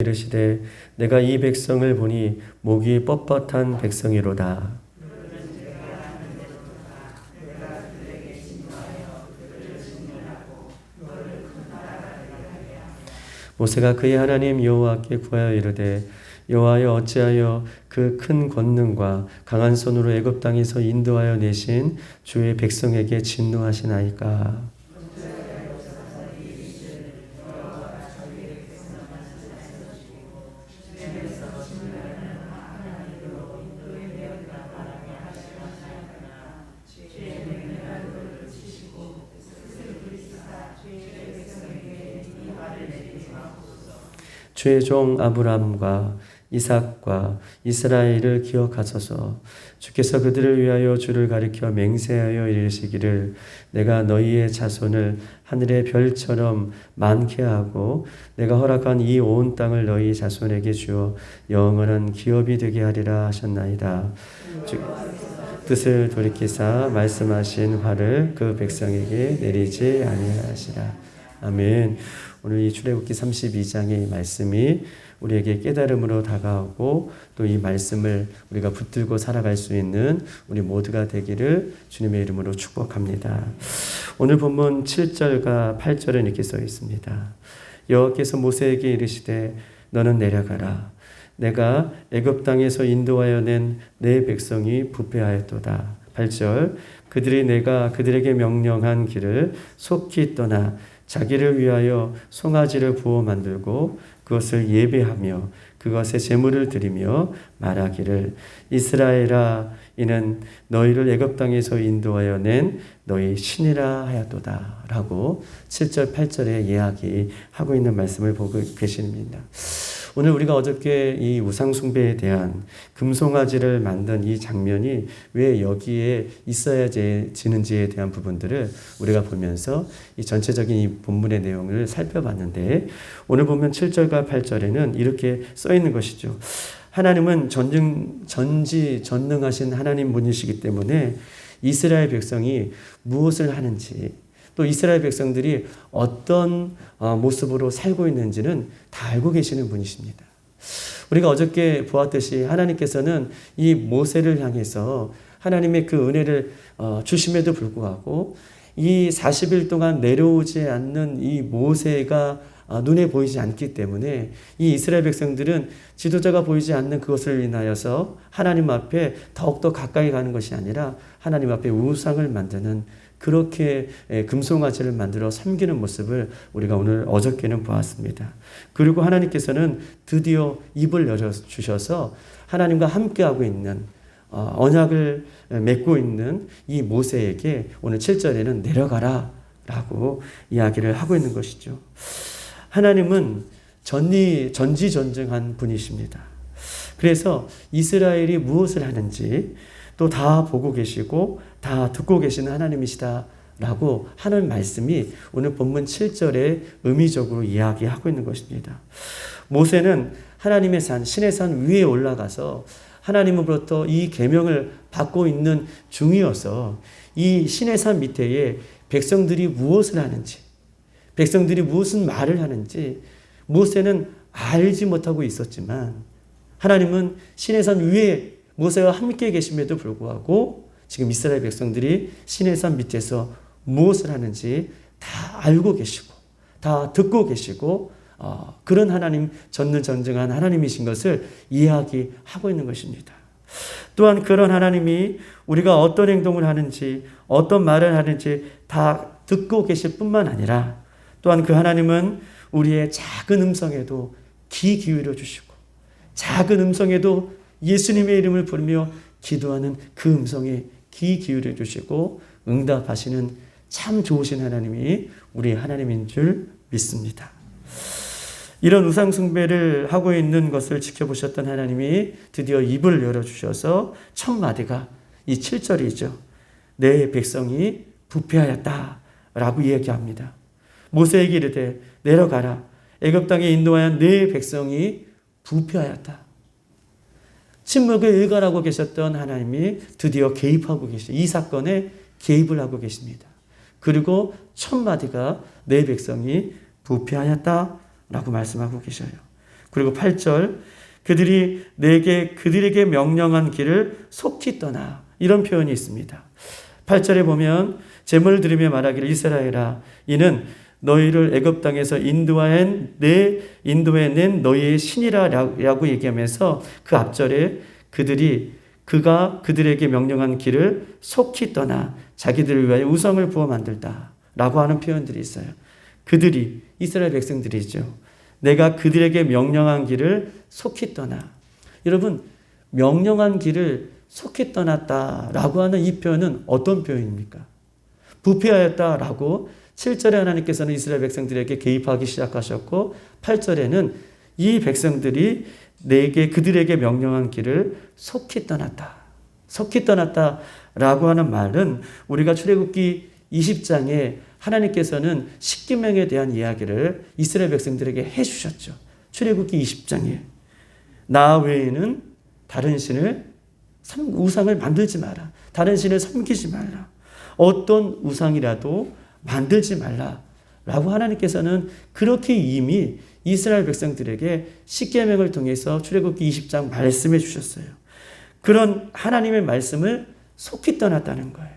이르시되 내가 이 백성을 보니 목이 뻣뻣한 백성이로다. 모세가 그의 하나님 여호와께 구하여 이르되 여호와여 어찌하여 그 큰 권능과 강한 손으로 애굽 땅에서 인도하여 내신 주의 백성에게 진노하시나이까 주의 종 아브람과 이삭과 이스라엘을 기억하소서. 주께서 그들을 위하여 주를 가리켜 맹세하여 이르시기를 내가 너희의 자손을 하늘의 별처럼 많게 하고 내가 허락한 이 온 땅을 너희 자손에게 주어 영원한 기업이 되게 하리라 하셨나이다. 주, 뜻을 돌이키사 말씀하신 화를 그 백성에게 내리지 아니하시라. 아멘 오늘 이 출애굽기 32장의 말씀이 우리에게 깨달음으로 다가오고 또 이 말씀을 우리가 붙들고 살아갈 수 있는 우리 모두가 되기를 주님의 이름으로 축복합니다. 오늘 본문 7절과 8절에 이렇게 써 있습니다. 여호와께서 모세에게 이르시되 너는 내려가라 내가 애굽 땅에서 인도하여 낸 내 백성이 부패하였도다. 8절 그들이 내가 그들에게 명령한 길을 속히 떠나 자기를 위하여 송아지를 부어 만들고 그것을 예배하며 그것에 제물을 드리며 말하기를 이스라엘아 이는 너희를 애굽 땅에서 인도하여 낸 너희 신이라 하였도다라고 7절 8절에 이야기하고 있는 말씀을 보고 계십니다. 오늘 우리가 어저께 이 우상숭배에 대한 금송아지를 만든 이 장면이 왜 여기에 있어야 지는지에 대한 부분들을 우리가 보면서 이 전체적인 이 본문의 내용을 살펴봤는데 오늘 보면 7절과 8절에는 이렇게 써 있는 것이죠. 하나님은 전능, 전지 전능하신 하나님 분이시기 때문에 이스라엘 백성이 무엇을 하는지 또 이스라엘 백성들이 어떤 모습으로 살고 있는지는 다 알고 계시는 분이십니다. 우리가 어저께 보았듯이 하나님께서는 이 모세를 향해서 하나님의 그 은혜를 주심에도 불구하고 이 40일 동안 내려오지 않는 이 모세가 눈에 보이지 않기 때문에 이 이스라엘 백성들은 지도자가 보이지 않는 그것을 인하여서 하나님 앞에 더욱더 가까이 가는 것이 아니라 하나님 앞에 우상을 만드는 그렇게 금송아지를 만들어 섬기는 모습을 우리가 오늘 어저께는 보았습니다. 그리고 하나님께서는 드디어 입을 열어 주셔서 하나님과 함께하고 있는 어, 언약을 맺고 있는 이 모세에게 오늘 7절에는 내려가라 라고 이야기를 하고 있는 것이죠. 하나님은 전리, 전지전능한 분이십니다. 그래서 이스라엘이 무엇을 하는지 또 다 보고 계시고 다 듣고 계시는 하나님이시다. 라고 하는 말씀이 오늘 본문 7절에 의미적으로 이야기하고 있는 것입니다. 모세는 하나님의 산, 신의 산 위에 올라가서 하나님으로부터 이 계명을 받고 있는 중이어서 이 신의 산 밑에 백성들이 무엇을 하는지, 백성들이 무슨 말을 하는지 모세는 알지 못하고 있었지만 하나님은 신의 산 위에 모세와 함께 계심에도 불구하고 지금 이스라엘 백성들이 신의 산 밑에서 무엇을 하는지 다 알고 계시고 다 듣고 계시고 어, 그런 하나님 전능전능한 하나님이신 것을 이야기하고 있는 것입니다. 또한 그런 하나님이 우리가 어떤 행동을 하는지 어떤 말을 하는지 다 듣고 계실 뿐만 아니라 또한 그 하나님은 우리의 작은 음성에도 귀 기울여 주시고 작은 음성에도 예수님의 이름을 부르며 기도하는 그 음성에 귀 기울여 주시고 응답하시는 참 좋으신 하나님이 우리 하나님인 줄 믿습니다. 이런 우상숭배를 하고 있는 것을 지켜보셨던 하나님이 드디어 입을 열어주셔서 첫 마디가 이 7절이죠. 내 백성이 부패하였다. 라고 이야기합니다. 모세에게 이르되 내려가라. 애굽 땅에 인도하여 내 백성이 부패하였다. 침묵을 일관하고 계셨던 하나님이 드디어 개입하고 계시. 이 사건에 개입을 하고 계십니다. 그리고 첫 마디가 내 백성이 부패하였다라고 말씀하고 계셔요. 그리고 8절 그들이 내게 그들에게 명령한 길을 속히 떠나 이런 표현이 있습니다. 8절에 보면 제물을 드리며 말하기를 이스라엘아 이는 너희를 애굽 땅에서 인도한 내 인도해 낸 너희의 신이라라고 얘기하면서 그 앞절에 그들이 그가 그들에게 명령한 길을 속히 떠나 자기들을 위하여 우상을 부어 만들다라고 하는 표현들이 있어요. 그들이 이스라엘 백성들이죠. 내가 그들에게 명령한 길을 속히 떠나. 여러분 명령한 길을 속히 떠났다라고 하는 이 표현은 어떤 표현입니까? 부패하였다라고 7절에 하나님께서는 이스라엘 백성들에게 개입하기 시작하셨고 8절에는 이 백성들이 내게 그들에게 명령한 길을 속히 떠났다. 속히 떠났다라고 하는 말은 우리가 출애굽기 20장에 하나님께서는 십계명에 대한 이야기를 이스라엘 백성들에게 해 주셨죠. 출애굽기 20장에 나 외에는 다른 신을 우상을 만들지 마라. 다른 신을 섬기지 말라. 어떤 우상이라도 만들지 말라. 라고 하나님께서는 그렇게 이미 이스라엘 백성들에게 십계명을 통해서 출애굽기 20장 말씀해 주셨어요. 그런 하나님의 말씀을 속히 떠났다는 거예요.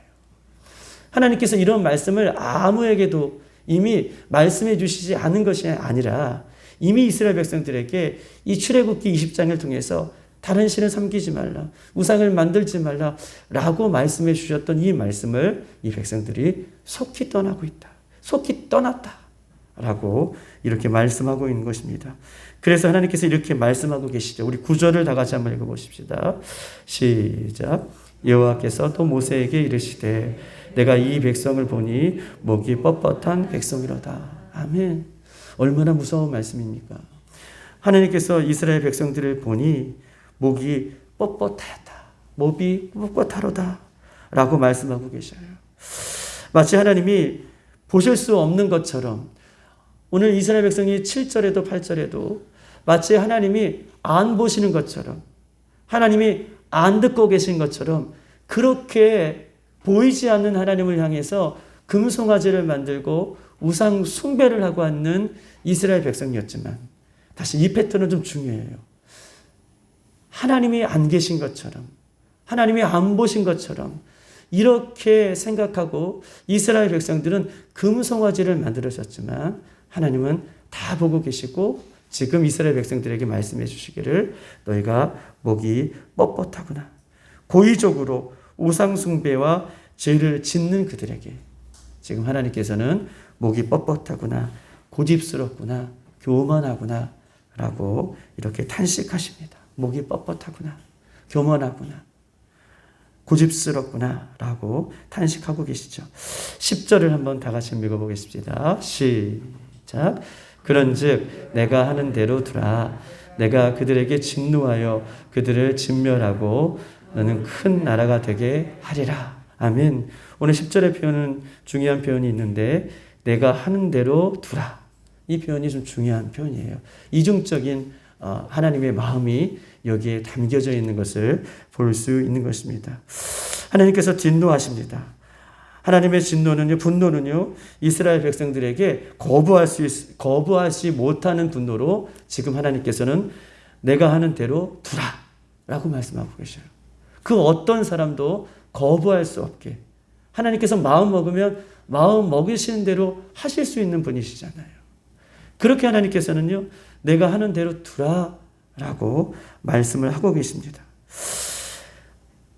하나님께서 이런 말씀을 아무에게도 이미 말씀해 주시지 않은 것이 아니라 이미 이스라엘 백성들에게 이 출애굽기 20장을 통해서 다른 신을 섬기지 말라. 우상을 만들지 말라. 라고 말씀해 주셨던 이 말씀을 이 백성들이 속히 떠나고 있다. 속히 떠났다. 라고 이렇게 말씀하고 있는 것입니다. 그래서 하나님께서 이렇게 말씀하고 계시죠. 우리 구절을 다 같이 한번 읽어보십시다. 시작. 여호와께서 또 모세에게 이르시되 내가 이 백성을 보니 목이 뻣뻣한 백성이로다. 아멘. 얼마나 무서운 말씀입니까? 하나님께서 이스라엘 백성들을 보니 목이 뻣뻣하였다. 목이 뻣뻣하로다. 라고 말씀하고 계셔요. 마치 하나님이 보실 수 없는 것처럼 오늘 이스라엘 백성이 7절에도 8절에도 마치 하나님이 안 보시는 것처럼 하나님이 안 듣고 계신 것처럼 그렇게 보이지 않는 하나님을 향해서 금송아지를 만들고 우상 숭배를 하고 앉는 이스라엘 백성이었지만 다시 이 패턴은 좀 중요해요. 하나님이 안 계신 것처럼, 하나님이 안 보신 것처럼, 이렇게 생각하고 이스라엘 백성들은 금송아지를 만들어졌지만 하나님은 다 보고 계시고 지금 이스라엘 백성들에게 말씀해 주시기를 너희가 목이 뻣뻣하구나. 고의적으로 우상숭배와 죄를 짓는 그들에게 지금 하나님께서는 목이 뻣뻣하구나, 고집스럽구나, 교만하구나 라고 이렇게 탄식하십니다. 목이 뻣뻣하구나. 교만하구나. 고집스럽구나. 라고 탄식하고 계시죠. 10절을 한번 다 같이 읽어보겠습니다. 시작. 그런 즉, 내가 하는 대로 두라. 내가 그들에게 진노하여 그들을 진멸하고 너는 큰 나라가 되게 하리라. 아멘. 오늘 10절의 표현은 중요한 표현이 있는데, 내가 하는 대로 두라. 이 표현이 좀 중요한 표현이에요. 이중적인 어, 하나님의 마음이 여기에 담겨져 있는 것을 볼 수 있는 것입니다. 하나님께서 진노하십니다. 하나님의 진노는요, 분노는요, 이스라엘 백성들에게 거부할 수, 있, 거부하지 못하는 분노로 지금 하나님께서는 내가 하는 대로 두라. 라고 말씀하고 계셔요. 그 어떤 사람도 거부할 수 없게. 하나님께서 마음 먹으면 마음 먹이시는 대로 하실 수 있는 분이시잖아요. 그렇게 하나님께서는요, 내가 하는 대로 두라. 라고 말씀을 하고 계십니다.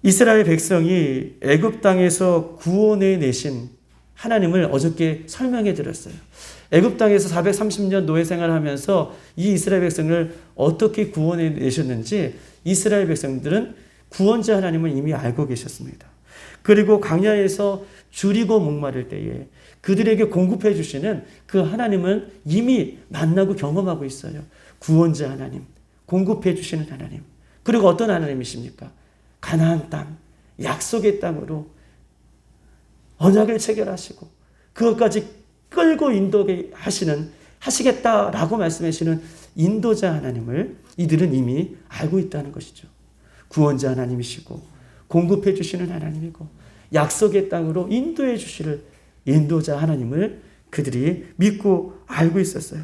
이스라엘 백성이 애굽 땅에서 구원해 내신 하나님을 어저께 설명해 드렸어요. 애굽 땅에서 430년 노예 생활하면서 이 이스라엘 백성을 어떻게 구원해 내셨는지 이스라엘 백성들은 구원자 하나님을 이미 알고 계셨습니다. 그리고 광야에서 줄이고 목마를 때에 그들에게 공급해 주시는 그 하나님을 이미 만나고 경험하고 있어요. 구원자 하나님. 공급해 주시는 하나님. 그리고 어떤 하나님이십니까? 가나안 땅, 약속의 땅으로 언약을 체결하시고 그것까지 끌고 인도게 하시는 하시겠다라고 말씀하시는 인도자 하나님을 이들은 이미 알고 있다는 것이죠. 구원자 하나님이시고 공급해 주시는 하나님이고 약속의 땅으로 인도해 주실 인도자 하나님을 그들이 믿고 알고 있었어요.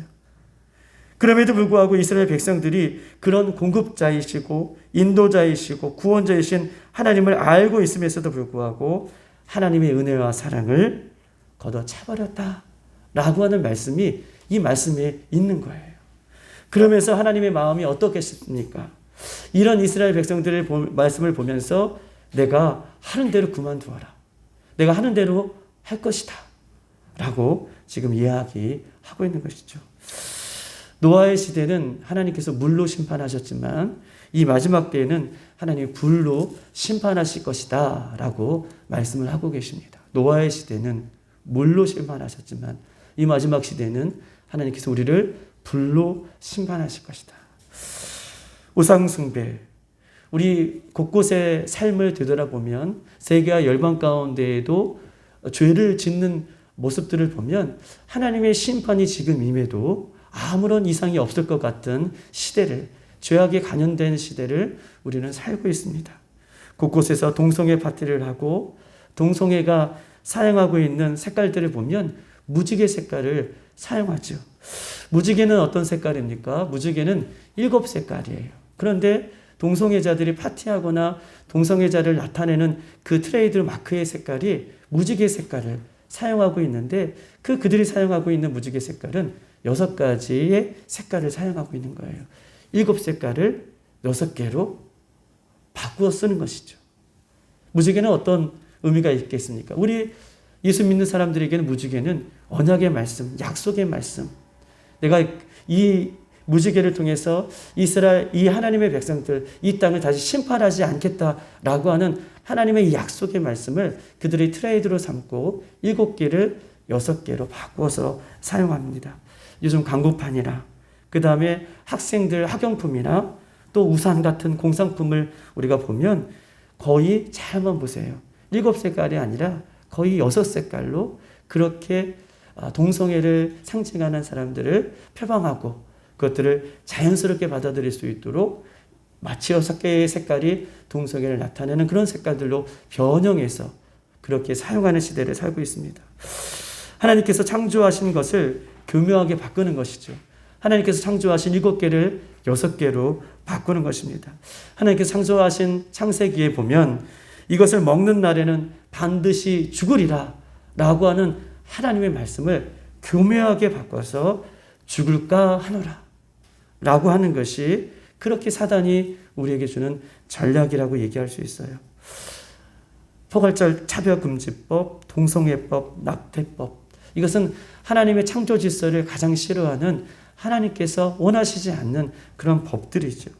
그럼에도 불구하고 이스라엘 백성들이 그런 공급자이시고 인도자이시고 구원자이신 하나님을 알고 있음에도 불구하고 하나님의 은혜와 사랑을 걷어 차버렸다. 라고 하는 말씀이 이 말씀에 있는 거예요. 그러면서 하나님의 마음이 어떻겠습니까? 이런 이스라엘 백성들의 말씀을 보면서 내가 하는 대로 그만두어라. 내가 하는 대로 할 것이다. 라고 지금 이야기하고 있는 것이죠. 노아의 시대는 하나님께서 물로 심판하셨지만 이 마지막 때에는 하나님이 불로 심판하실 것이다. 라고 말씀을 하고 계십니다. 노아의 시대는 물로 심판하셨지만 이 마지막 시대는 하나님께서 우리를 불로 심판하실 것이다. 우상숭배. 우리 곳곳의 삶을 되돌아보면 세계와 열방 가운데에도 죄를 짓는 모습들을 보면 하나님의 심판이 지금 임해도 아무런 이상이 없을 것 같은 시대를 죄악에 관련된 시대를 우리는 살고 있습니다. 곳곳에서 동성애 파티를 하고 동성애가 사용하고 있는 색깔들을 보면 무지개 색깔을 사용하죠. 무지개는 어떤 색깔입니까? 무지개는 일곱 색깔이에요. 그런데 동성애자들이 파티하거나 동성애자를 나타내는 그 트레이드 마크의 색깔이 무지개 색깔을 사용하고 있는데 그 그들이 사용하고 있는 무지개 색깔은 여섯 가지의 색깔을 사용하고 있는 거예요. 일곱 색깔을 여섯 개로 바꾸어 쓰는 것이죠. 무지개는 어떤 의미가 있겠습니까? 우리 예수 믿는 사람들에게는 무지개는 언약의 말씀, 약속의 말씀. 내가 이 무지개를 통해서 이스라엘 이 하나님의 백성들 이 땅을 다시 심판하지 않겠다라고 하는 하나님의 약속의 말씀을 그들의 트레이드로 삼고 일곱 개를 여섯 개로 바꾸어서 사용합니다. 요즘 광고판이나 그 다음에 학생들 학용품이나 또 우산 같은 공산품을 우리가 보면 거의 잘 한번 보세요. 일곱 색깔이 아니라 거의 여섯 색깔로 그렇게 아, 동성애를 상징하는 사람들을 표방하고 그것들을 자연스럽게 받아들일 수 있도록 마치 여섯 개의 색깔이 동성애를 나타내는 그런 색깔들로 변형해서 그렇게 사용하는 시대를 살고 있습니다. 하나님께서 창조하신 것을 교묘하게 바꾸는 것이죠. 하나님께서 창조하신 일곱 개를 여섯 개로 바꾸는 것입니다. 하나님께서 창조하신 창세기에 보면 이것을 먹는 날에는 반드시 죽으리라 라고 하는 하나님의 말씀을 교묘하게 바꿔서 죽을까 하노라 라고 하는 것이 그렇게 사단이 우리에게 주는 전략이라고 얘기할 수 있어요. 포괄절 차별금지법, 동성애법, 낙태법. 이것은 하나님의 창조 질서를 가장 싫어하는 하나님께서 원하시지 않는 그런 법들이죠.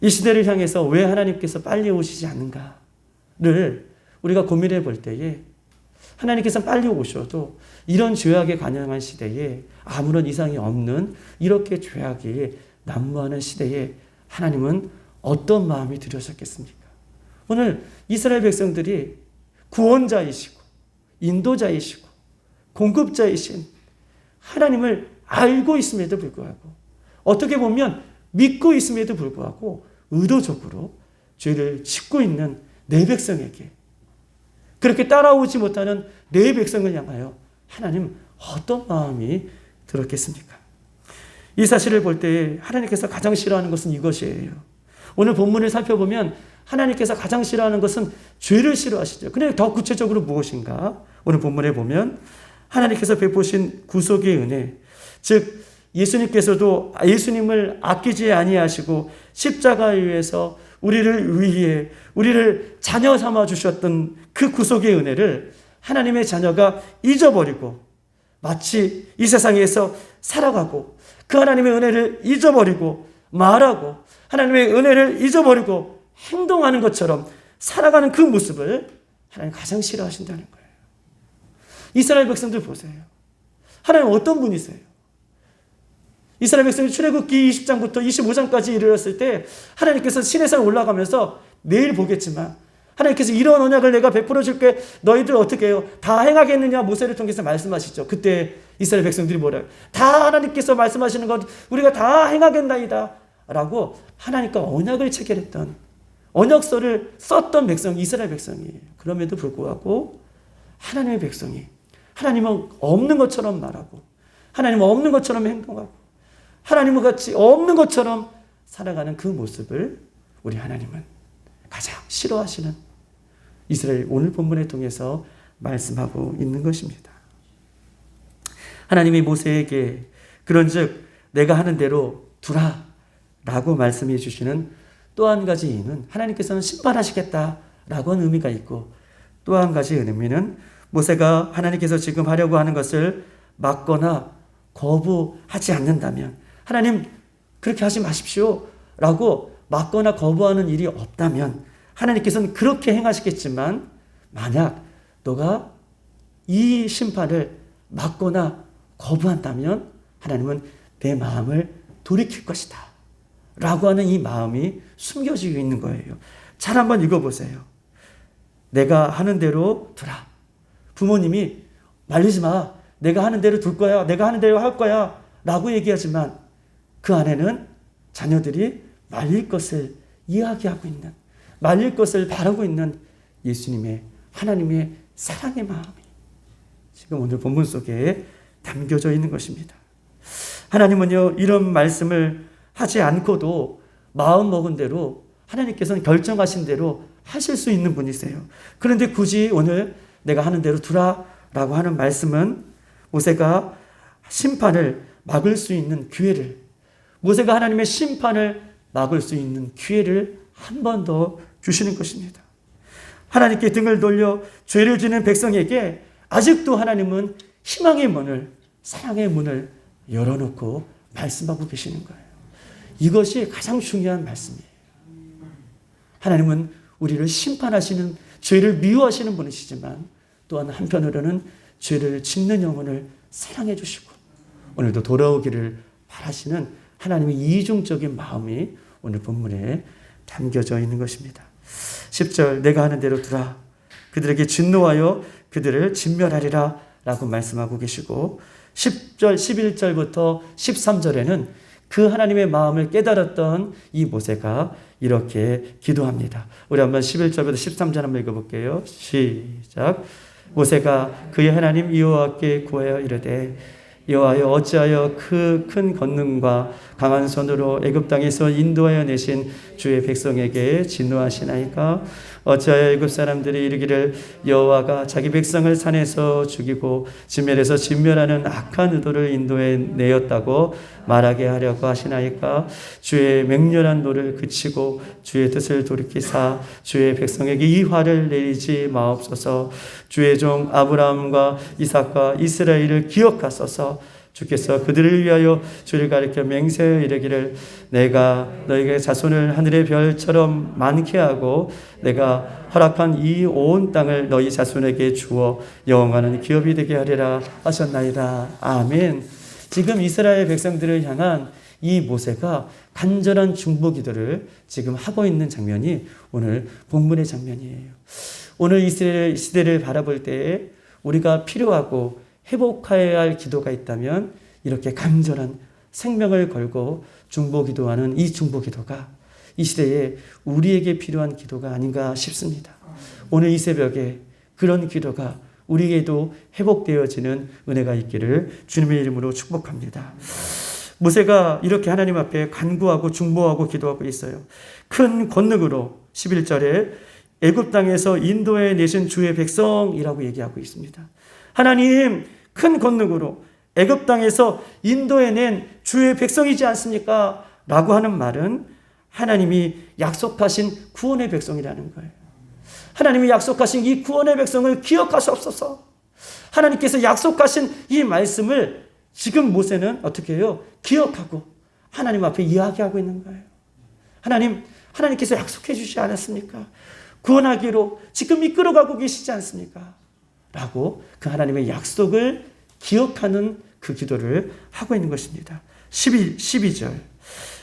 이 시대를 향해서 왜 하나님께서 빨리 오시지 않는가를 우리가 고민해 볼 때에 하나님께서 빨리 오셔도 이런 죄악에 관영한 시대에 아무런 이상이 없는 이렇게 죄악이 난무하는 시대에 하나님은 어떤 마음이 들으셨겠습니까? 오늘 이스라엘 백성들이 구원자이시고 인도자이시고 공급자이신 하나님을 알고 있음에도 불구하고 어떻게 보면 믿고 있음에도 불구하고 의도적으로 죄를 짓고 있는 내 백성에게 그렇게 따라오지 못하는 내 백성을 향하여 하나님 어떤 마음이 들었겠습니까? 이 사실을 볼 때 하나님께서 가장 싫어하는 것은 이것이에요. 오늘 본문을 살펴보면 하나님께서 가장 싫어하는 것은 죄를 싫어하시죠. 근데 더 구체적으로 무엇인가? 오늘 본문에 보면 하나님께서 베푸신 구속의 은혜, 즉 예수님께서도 예수님을 아끼지 아니하시고 십자가에 의해서 우리를 위해 우리를 자녀 삼아 주셨던 그 구속의 은혜를 하나님의 자녀가 잊어버리고 마치 이 세상에서 살아가고 그 하나님의 은혜를 잊어버리고 말하고 하나님의 은혜를 잊어버리고 행동하는 것처럼 살아가는 그 모습을 하나님 가장 싫어하신다는 거예요. 이스라엘 백성들 보세요. 하나님 어떤 분이세요? 이스라엘 백성이 출애굽기 20장부터 25장까지 이르렀을 때 하나님께서 신의 올라가면서 내일 보겠지만 하나님께서 이런 언약을 내가 베풀어 줄게 너희들 어떻게 해요? 다 행하겠느냐 모세를 통해서 말씀하시죠. 그때 이스라엘 백성들이 뭐래요? 다 하나님께서 말씀하시는 것 우리가 다 행하겠나이다 라고 하나님과 언약을 체결했던 언약서를 썼던 백성이 이스라엘 백성이에요. 그럼에도 불구하고 하나님의 백성이 하나님은 없는 것처럼 말하고 하나님은 없는 것처럼 행동하고 하나님과 같이 없는 것처럼 살아가는 그 모습을 우리 하나님은 가장 싫어하시는 이스라엘 오늘 본문을 통해서 말씀하고 있는 것입니다. 하나님이 모세에게 그런즉 내가 하는 대로 두라 라고 말씀해 주시는 또 한 가지 이유는 하나님께서는 심판하시겠다라고 하는 의미가 있고 또 한 가지 의미는 모세가 하나님께서 지금 하려고 하는 것을 막거나 거부하지 않는다면 하나님 그렇게 하지 마십시오 라고 막거나 거부하는 일이 없다면 하나님께서는 그렇게 행하시겠지만 만약 너가 이 심판을 막거나 거부한다면 하나님은 내 마음을 돌이킬 것이다. 라고 하는 이 마음이 숨겨지고 있는 거예요. 잘 한번 읽어보세요. 내가 하는 대로 두라. 부모님이 말리지 마. 내가 하는 대로 둘 거야. 내가 하는 대로 할 거야. 라고 얘기하지만 그 안에는 자녀들이 말릴 것을 이야기하고 있는, 말릴 것을 바라고 있는 예수님의 하나님의 사랑의 마음이 지금 오늘 본문 속에 담겨져 있는 것입니다. 하나님은요, 이런 말씀을 하지 않고도 마음 먹은 대로 하나님께서는 결정하신 대로 하실 수 있는 분이세요. 그런데 굳이 오늘 내가 하는 대로 두라 라고 하는 말씀은 모세가 심판을 막을 수 있는 기회를, 모세가 하나님의 심판을 막을 수 있는 기회를 한 번 더 주시는 것입니다. 하나님께 등을 돌려 죄를 지는 백성에게 아직도 하나님은 희망의 문을, 사랑의 문을 열어놓고 말씀하고 계시는 거예요. 이것이 가장 중요한 말씀이에요. 하나님은 우리를 심판하시는 죄를 미워하시는 분이시지만 또한 한편으로는 죄를 짓는 영혼을 사랑해 주시고 오늘도 돌아오기를 바라시는 하나님의 이중적인 마음이 오늘 본문에 담겨져 있는 것입니다. 10절 내가 하는 대로 두라 그들에게 진노하여 그들을 진멸하리라 라고 말씀하고 계시고 10절 11절부터 13절에는 그 하나님의 마음을 깨달았던 이 모세가 이렇게 기도합니다. 우리 한번 11절부터 13절 한번 읽어볼게요. 시작. 모세가 그의 하나님 여호와께 구하여 이르되 여호와여 어찌하여 그 큰 권능과 강한 손으로 애굽 땅에서 인도하여 내신 주의 백성에게 진노하시나이까 어찌하여 애굽 사람들이 이르기를 여호와가 자기 백성을 산에서 죽이고 진멸해서 진멸하는 악한 의도를 인도해 내었다고 말하게 하려고 하시나이까? 주의 맹렬한 노를 그치고 주의 뜻을 돌이키사 주의 백성에게 이 화를 내리지 마옵소서. 주의 종 아브라함과 이삭과 이스라엘을 기억하소서 주께서 그들을 위하여 주를 가리켜 맹세하여 이르기를 내가 너에게 자손을 하늘의 별처럼 많게 하고 내가 허락한 이 온 땅을 너희 자손에게 주어 영원한 기업이 되게 하리라 하셨나이다. 아멘. 지금 이스라엘 백성들을 향한 이 모세가 간절한 중보 기도를 지금 하고 있는 장면이 오늘 본문의 장면이에요. 오늘 이스라엘 시대를 바라볼 때 우리가 필요하고 회복해야 할 기도가 있다면 이렇게 간절한 생명을 걸고 중보 기도하는 이 중보 기도가 이 시대에 우리에게 필요한 기도가 아닌가 싶습니다. 오늘 이 새벽에 그런 기도가 우리에게도 회복되어지는 은혜가 있기를 주님의 이름으로 축복합니다. 모세가 이렇게 하나님 앞에 간구하고 중보하고 기도하고 있어요. 큰 권능으로 11절에 애굽 땅에서 인도해 내신 주의 백성이라고 얘기하고 있습니다. 하나님 큰 권능으로 애굽 땅에서 인도해낸 주의 백성이지 않습니까? 라고 하는 말은 하나님이 약속하신 구원의 백성이라는 거예요. 하나님이 약속하신 이 구원의 백성을 기억하시옵소서. 하나님께서 약속하신 이 말씀을 지금 모세는 어떻게 해요? 기억하고 하나님 앞에 이야기하고 있는 거예요. 하나님, 하나님께서 약속해 주시지 않았습니까? 구원하기로 지금 이끌어가고 계시지 않습니까? 라고 그 하나님의 약속을 기억하는 그 기도를 하고 있는 것입니다. 12, 12절.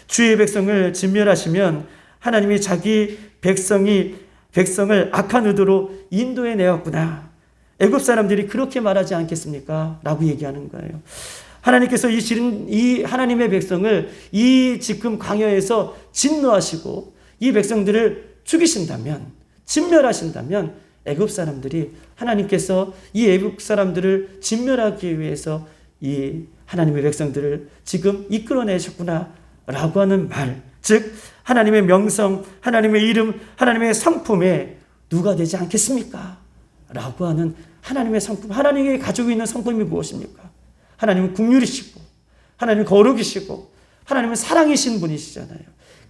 주의 백성을 진멸하시면 하나님이 자기 백성이 백성을 악한 의도로 인도해 내었구나. 애굽 사람들이 그렇게 말하지 않겠습니까? 라고 얘기하는 거예요. 하나님께서 이, 이 하나님의 백성을 이 지금 광야에서 진노하시고 이 백성들을 죽이신다면, 진멸하신다면 애굽 사람들이 하나님께서 이 애굽 사람들을 진멸하기 위해서 이 하나님의 백성들을 지금 이끌어내셨구나 라고 하는 말, 즉 하나님의 명성, 하나님의 이름, 하나님의 성품에 누가 되지 않겠습니까? 라고 하는 하나님의 성품, 하나님이 가지고 있는 성품이 무엇입니까? 하나님은 국률이시고, 하나님은 거룩이시고, 하나님은 사랑이신 분이시잖아요.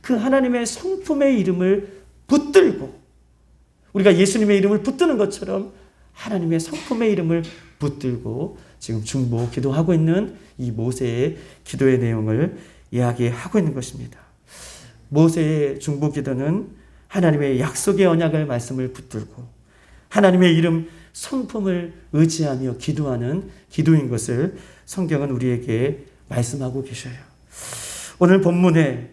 그 하나님의 성품의 이름을 붙들고, 우리가 예수님의 이름을 붙드는 것처럼 하나님의 성품의 이름을 붙들고 지금 중보 기도하고 있는 이 모세의 기도의 내용을 이야기하고 있는 것입니다. 모세의 중보 기도는 하나님의 약속의 언약을 말씀을 붙들고 하나님의 이름 성품을 의지하며 기도하는 기도인 것을 성경은 우리에게 말씀하고 계셔요. 오늘 본문에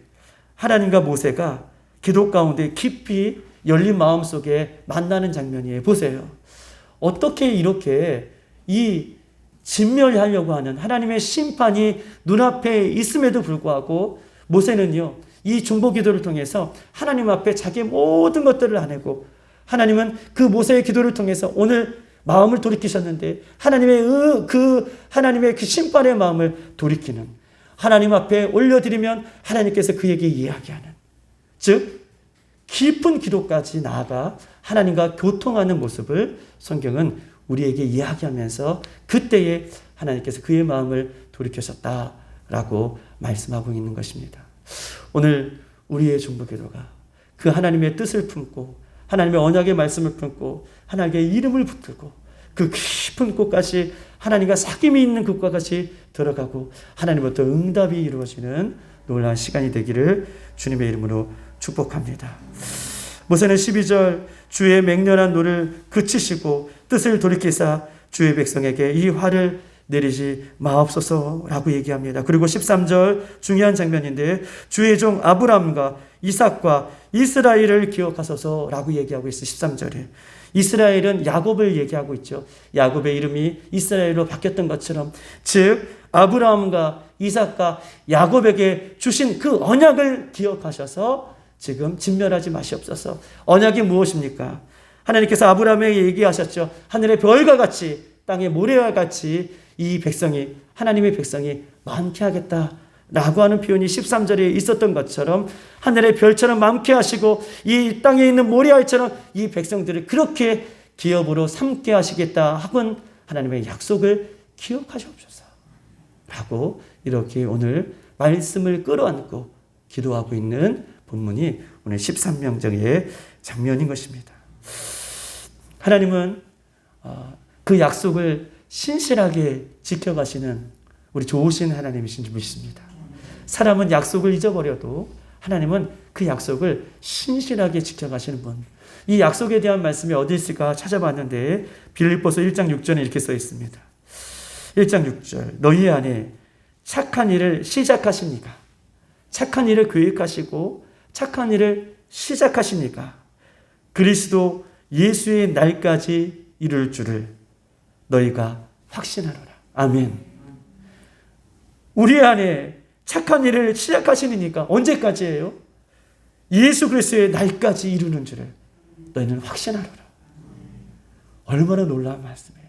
하나님과 모세가 기도 가운데 깊이 열린 마음 속에 만나는 장면이에요. 보세요. 어떻게 이렇게 이 진멸하려고 하는 하나님의 심판이 눈앞에 있음에도 불구하고 모세는요, 이 중보 기도를 통해서 하나님 앞에 자기 모든 것들을 아내고 하나님은 그 모세의 기도를 통해서 오늘 마음을 돌이키셨는데 하나님의 그 하나님의 그 심판의 마음을 돌이키는 하나님 앞에 올려드리면 하나님께서 그에게 이야기하는 즉 깊은 기도까지 나아가 하나님과 교통하는 모습을 성경은 우리에게 이야기하면서 그때에 하나님께서 그의 마음을 돌이켜셨다라고 말씀하고 있는 것입니다. 오늘 우리의 중보 기도가 그 하나님의 뜻을 품고 하나님의 언약의 말씀을 품고 하나님의 이름을 붙들고 그 깊은 곳까지 하나님과 사귐이 있는 곳까지 들어가고 하나님부터 응답이 이루어지는 놀라운 시간이 되기를 주님의 이름으로 축복합니다. 모세는 12절 주의 맹렬한 노를 그치시고 뜻을 돌이키사 주의 백성에게 이 화를 내리지 마옵소서라고 얘기합니다. 그리고 13절 중요한 장면인데 주의 종 아브람과 이삭과 이스라엘을 기억하소서라고 얘기하고 있어 13절에. 이스라엘은 야곱을 얘기하고 있죠. 야곱의 이름이 이스라엘로 바뀌었던 것처럼 즉 아브라함과 이삭과 야곱에게 주신 그 언약을 기억하셔서 지금 진멸하지 마시옵소서. 언약이 무엇입니까? 하나님께서 아브라함에게 얘기하셨죠. 하늘의 별과 같이 땅의 모래와 같이 이 백성이 하나님의 백성이 많게 하겠다. 라고 하는 표현이 13절에 있었던 것처럼 하늘의 별처럼 많게 하시고 이 땅에 있는 모래알처럼 이 백성들을 그렇게 기업으로 삼게 하시겠다 하군 하나님의 약속을 기억하시옵소서. 라고 이렇게 오늘 말씀을 끌어안고 기도하고 있는 본문이 오늘 13명정의 장면인 것입니다. 하나님은 어, 그 약속을 신실하게 지켜가시는 우리 좋으신 하나님이신 줄 믿습니다. 사람은 약속을 잊어버려도 하나님은 그 약속을 신실하게 지켜가시는 분. 이 약속에 대한 말씀이 어디 있을까 찾아봤는데 빌립보서 1장 6절에 이렇게 써 있습니다. 1장 6절 너희 안에 착한 일을 시작하십니까? 착한 일을 계획하시고 착한 일을 시작하십니까? 그리스도 예수의 날까지 이룰 줄을 너희가 확신하노라. 아멘. 우리 안에 착한 일을 시작하시니까 언제까지예요? 예수 그리스도의 날까지 이루는 줄을 너희는 확신하노라. 얼마나 놀라운 말씀이에요.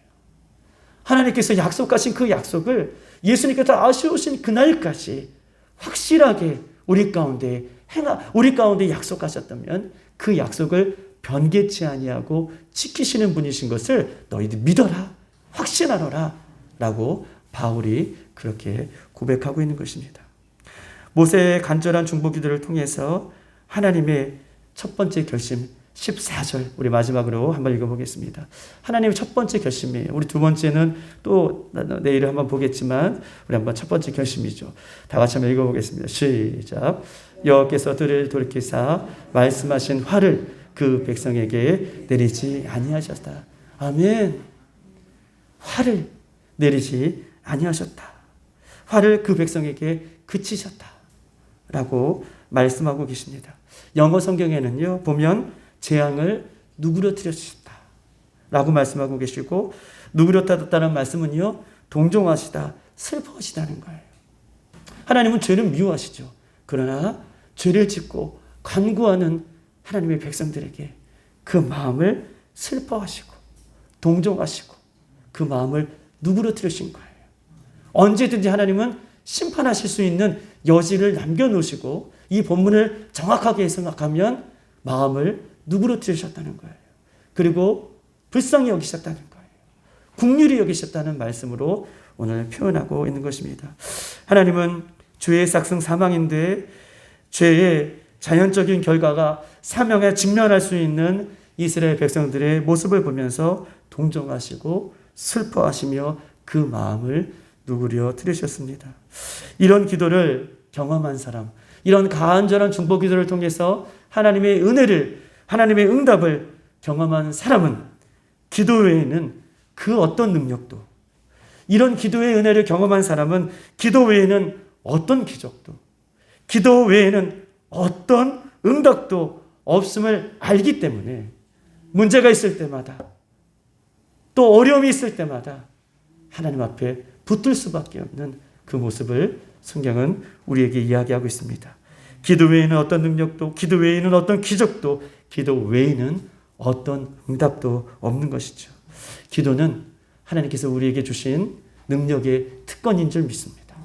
하나님께서 약속하신 그 약속을 예수님께서 아쉬우신 그날까지 확실하게 우리 가운데 행하, 우리 가운데 약속하셨다면 그 약속을 변개치 아니하고 지키시는 분이신 것을 너희들 믿어라. 확신하노라. 라고 바울이 그렇게 고백하고 있는 것입니다. 모세의 간절한 중보 기도를 통해서 하나님의 첫 번째 결심 14절 우리 마지막으로 한번 읽어보겠습니다. 하나님의 첫 번째 결심이에요. 우리 두 번째는 또 내일 한번 보겠지만 우리 한번 첫 번째 결심이죠. 다 같이 한번 읽어보겠습니다. 시작. 여호께서 들을 돌이키사 말씀하신 화를 그 백성에게 내리지 아니하셨다. 아멘. 화를 내리지 아니하셨다. 화를 그 백성에게 그치셨다. 라고 말씀하고 계십니다. 영어 성경에는요, 보면 재앙을 누그러뜨려 주셨다. 라고 말씀하고 계시고, 누그러뜨렸다는 말씀은요, 동정하시다, 슬퍼하시다는 거예요. 하나님은 죄를 미워하시죠. 그러나 죄를 짓고 간구하는 하나님의 백성들에게 그 마음을 슬퍼하시고 동정하시고 그 마음을 들으신 거예요? 언제든지 하나님은 심판하실 수 있는 여지를 남겨놓으시고 이 본문을 정확하게 생각하면 마음을 누그러뜨리셨다는 거예요. 그리고 불쌍히 여기셨다는 거예요. 국률이 여기셨다는 말씀으로 오늘 표현하고 있는 것입니다. 하나님은 죄의 싹승 사망인데 죄의 자연적인 결과가 사명에 직면할 수 있는 이스라엘 백성들의 모습을 보면서 동정하시고 슬퍼하시며 그 마음을 누구려 들으셨습니다. 이런 기도를 경험한 사람, 이런 간절한 중보 기도를 통해서 하나님의 은혜를, 하나님의 응답을 경험한 사람은 기도 외에는 그 어떤 능력도, 이런 기도의 은혜를 경험한 사람은 기도 외에는 어떤 기적도, 기도 외에는 어떤 응답도 없음을 알기 때문에 문제가 있을 때마다 또 어려움이 있을 때마다 하나님 앞에 붙들 수밖에 없는 그 모습을 성경은 우리에게 이야기하고 있습니다. 기도 외에는 어떤 능력도, 기도 외에는 어떤 기적도, 기도 외에는 어떤 응답도 없는 것이죠. 기도는 하나님께서 우리에게 주신 능력의 특권인 줄 믿습니다.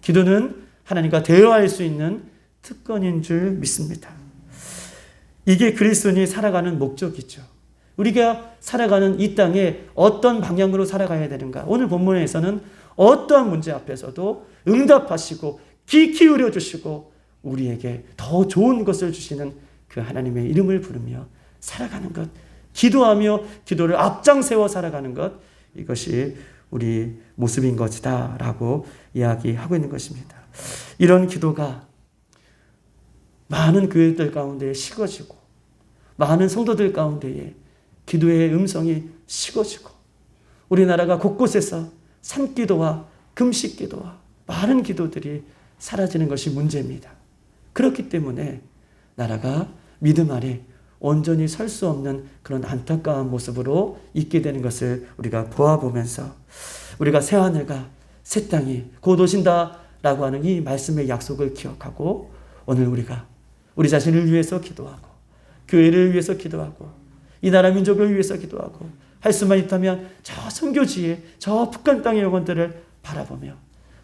기도는 하나님과 대화할 수 있는 특권인 줄 믿습니다. 이게 그리스도인이 살아가는 목적이죠. 우리가 살아가는 이 땅에 어떤 방향으로 살아가야 되는가? 오늘 본문에서는 어떠한 문제 앞에서도 응답하시고 귀 기울여 주시고 우리에게 더 좋은 것을 주시는 그 하나님의 이름을 부르며 살아가는 것, 기도하며 기도를 앞장 세워 살아가는 것, 이것이 우리 모습인 것이다라고 이야기하고 있는 것입니다. 이런 기도가 많은 교회들 가운데 식어지고 많은 성도들 가운데에 기도의 음성이 식어지고 우리나라가 곳곳에서 산기도와 금식기도와 많은 기도들이 사라지는 것이 문제입니다. 그렇기 때문에 나라가 믿음 아래 온전히 설 수 없는 그런 안타까운 모습으로 있게 되는 것을 우리가 보아보면서 우리가 새 하늘과 새 땅이 곧 오신다 라고 하는 이 말씀의 약속을 기억하고 오늘 우리가 우리 자신을 위해서 기도하고 교회를 위해서 기도하고 이 나라 민족을 위해서 기도하고 할 수만 있다면 저 선교지에 저 북한 땅의 영혼들을 바라보며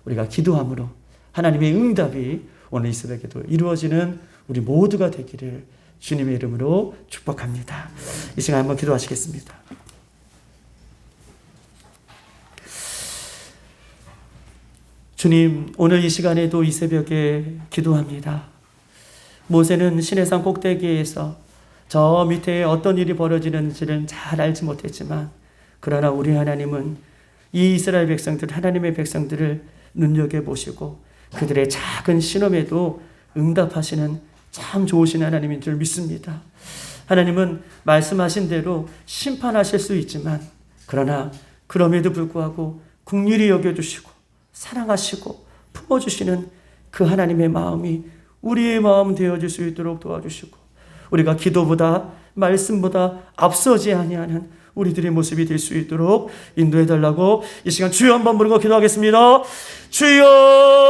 우리가 기도함으로 하나님의 응답이 오늘 이 새벽에도 이루어지는 우리 모두가 되기를 주님의 이름으로 축복합니다. 이 시간 한번 기도하시겠습니다. 주님, 오늘 이 시간에도 이 새벽에 기도합니다. 모세는 시내산 꼭대기에서 저 밑에 어떤 일이 벌어지는지를 잘 알지 못했지만 그러나 우리 하나님은 이 이스라엘 백성들 하나님의 백성들을 눈여겨 보시고 그들의 작은 신음에도 응답하시는 참 좋으신 하나님인 줄 믿습니다. 하나님은 말씀하신 대로 심판하실 수 있지만 그러나 그럼에도 불구하고 국률이 여겨 주시고 사랑하시고 품어 주시는 그 하나님의 마음이 우리의 마음 되어질 수 있도록 도와주시고 우리가 기도보다 말씀보다 앞서지 아니하는 우리들의 모습이 될 수 있도록 인도해 달라고 이 시간 주여 한번 부르고 기도하겠습니다. 주여